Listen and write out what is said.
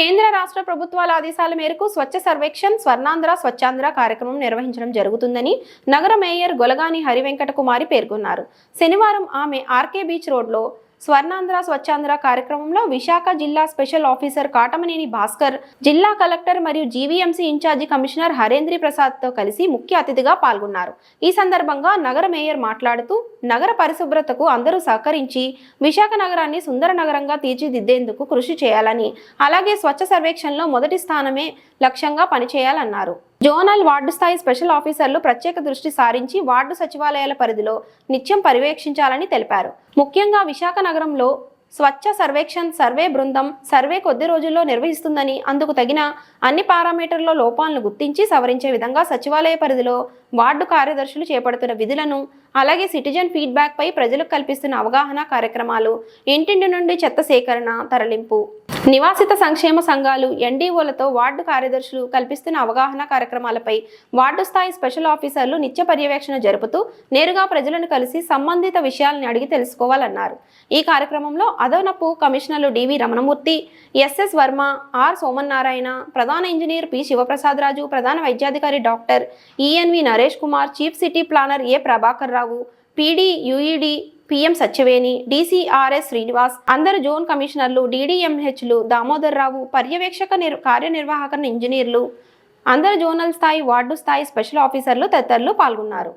కేంద్ర రాష్ట్ర ప్రభుత్వాల ఆదేశాల మేరకు స్వచ్ఛ సర్వేక్షణ్ స్వర్ణాంధ్ర స్వచ్ఛాంధ్ర కార్యక్రమం నిర్వహించడం జరుగుతుందని నగర మేయర్ గొలగాని హరివెంకట కుమారి పేర్కొన్నారు. శనివారం ఆమె ఆర్కే బీచ్ రోడ్లో స్వర్ణాంధ్ర స్వచ్ఛాంధ్ర కార్యక్రమంలో విశాఖ జిల్లా స్పెషల్ ఆఫీసర్ కాటమనేని భాస్కర్ జిల్లా కలెక్టర్ మరియు జీవీఎంసీ ఇన్ఛార్జి కమిషనర్ హరేంద్రి ప్రసాద్తో కలిసి ముఖ్య అతిథిగా పాల్గొన్నారు. ఈ సందర్భంగా నగర మేయర్ మాట్లాడుతూ నగర పరిశుభ్రతకు అందరూ సహకరించి విశాఖ నగరాన్ని సుందర నగరంగా తీర్చిదిద్దేందుకు కృషి చేయాలని అలాగే స్వచ్ఛ సర్వేక్షణలో మొదటి స్థానమే లక్ష్యంగా పనిచేయాలన్నారు. జోనల్ వార్డు స్థాయి స్పెషల్ ఆఫీసర్లు ప్రత్యేక దృష్టి సారించి వార్డు సచివాలయాల పరిధిలో నిత్యం పర్యవేక్షించాలని తెలిపారు. ముఖ్యంగా విశాఖ నగరంలో స్వచ్ఛ సర్వేక్షణ్ సర్వే బృందం సర్వే కొద్ది రోజుల్లో నిర్వహిస్తుందని అందుకు తగిన అన్ని పారామీటర్లో లోపాలను గుర్తించి సవరించే విధంగా సచివాలయ పరిధిలో వార్డు కార్యదర్శులు చేపడుతున్న విధులను అలాగే సిటిజన్ ఫీడ్బ్యాక్ పై ప్రజలకు కల్పిస్తున్న అవగాహన కార్యక్రమాలు ఇంటింటి నుండి చెత్త సేకరణ తరలింపు నివాసిత సంక్షేమ సంఘాలు ఎన్డీఓలతో వార్డు కార్యదర్శులు కల్పిస్తున్న అవగాహన కార్యక్రమాలపై వార్డు స్థాయి స్పెషల్ ఆఫీసర్లు నిత్య పర్యవేక్షణ జరుపుతూ నేరుగా ప్రజలను కలిసి సంబంధిత విషయాలను అడిగి తెలుసుకోవాలన్నారు. ఈ కార్యక్రమంలో అదనపు కమిషనర్లు DV Ramanamurthy SS Varma R Somannarayana ప్రధాన ఇంజనీర్ పి శివప్రసాద్ రాజు ప్రధాన వైద్యాధికారి doctor ENV Naresh Kumar chief city planner A Prabhakar Rao PD UED PM Satyaveni DCRS Srinivas అందరు జోన్ కమిషనర్లు డీడీఎంహెచ్లు దామోదర్ రావు పర్యవేక్షక నిర్ కార్యనిర్వాహక ఇంజనీర్లు అందరు జోనల్ స్థాయి వార్డు స్థాయి స్పెషల్ ఆఫీసర్లు తదితరులు పాల్గొన్నారు.